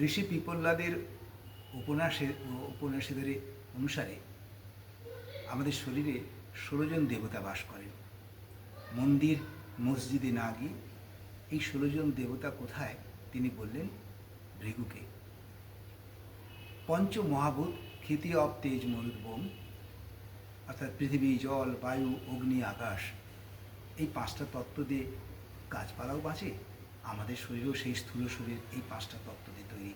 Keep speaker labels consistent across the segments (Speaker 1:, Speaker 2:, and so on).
Speaker 1: ঋষি পিপল্লাদের উপন্যাসের উপন্যাসীদের অনুসারে আমাদের শরীরে ষোলোজন দেবতা বাস করেন। মন্দির, মসজিদে না গিয়ে এই ষোলোজন দেবতা কোথায় তিনি বললেন, ভৃগুকে। পঞ্চ মহাভূত ক্ষিতি অব তেজ মরুদ বোম অর্থাৎ পৃথিবী, জল, বায়ু, অগ্নি, আকাশ, এই পাঁচটা তত্ত্ব দিয়ে গাছপালাও বাঁচে আমাদের শরীরও সেই স্থূল শরীর এই পাঁচটা তত্ত্ব দিয়ে তৈরি।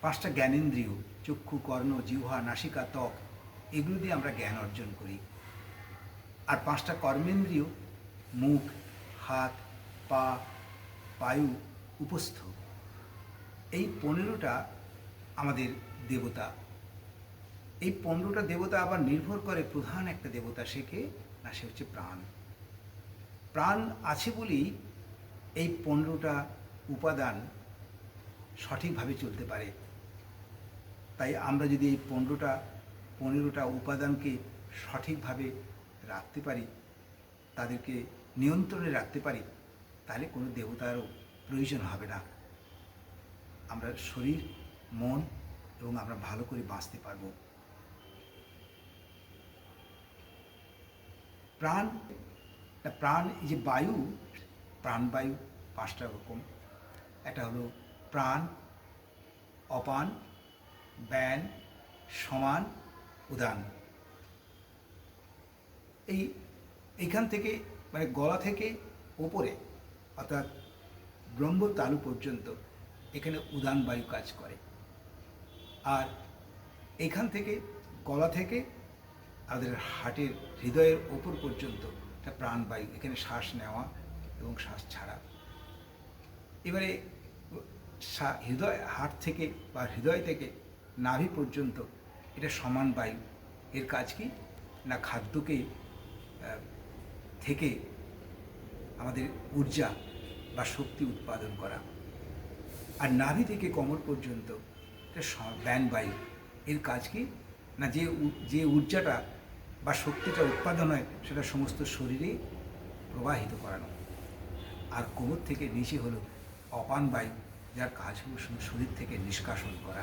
Speaker 1: পাঁচটা জ্ঞানেন্দ্রিয়, চক্ষু, কর্ণ, জিহ্বা, নাসিকা, ত্বক, এগুলো দিয়ে আমরা জ্ঞান অর্জন করি। আর পাঁচটা কর্মেন্দ্রিয়, মুখ, হাত, পা পায়ু উপস্থ, এই পনেরোটা আমাদের দেবতা। এই পনেরোটা দেবতা আবার নির্ভর করে প্রধান একটা দেবতা কে? না, সে হচ্ছে প্রাণ। প্রাণ আছে বলেই এই পনেরোটা উপাদান সঠিকভাবে চলতে পারে। তাই আমরা যদি এই পনেরোটা পনেরোটা উপাদানকে সঠিকভাবে রাখতে পারি, তাদেরকে নিয়ন্ত্রণে রাখতে পারি, তাহলে কোনো দেবতারও প্রয়োজন হবে না। আমরা শরীর, মন এবং আমরা ভালো করে বাঁচতে পারব। প্রাণ প্রাণ এই যে বায়ু প্রাণবায়ু পাঁচটা রকম। একটা হলো প্রাণ, অপান, ব্যান, সমান, উদান। এই এইখান থেকে মানে গলা থেকে ওপরে, অর্থাৎ ব্রহ্ম তালু পর্যন্ত এখানে উদান বায়ু কাজ করে। আর এখান থেকে গলা থেকে আমাদের হার্টের হৃদয়ের ওপর পর্যন্ত একটা প্রাণবায়ু, এখানে শ্বাস নেওয়া এবং শ্বাস ছাড়া। এবারে হৃদয় হার্ট থেকে বা হৃদয় থেকে নাভি পর্যন্ত এটা সমান বায়ু। এর কাজ কি? না খাদ্যকে থেকে আমাদের ঊর্জা বা শক্তি উৎপাদন করা। আর নাভি থেকে কোমর পর্যন্ত এটা বায়ু। এর কাজ কি? না যে যে ঊর্জাটা বা শক্তিটা উৎপাদন হয় সেটা সমস্ত শরীরে প্রবাহিত করানো। আর কোমর থেকে নিচে হলো অপান বায়ু যার কাজ হলো শুধু শরীর থেকে নিষ্কাশন করা।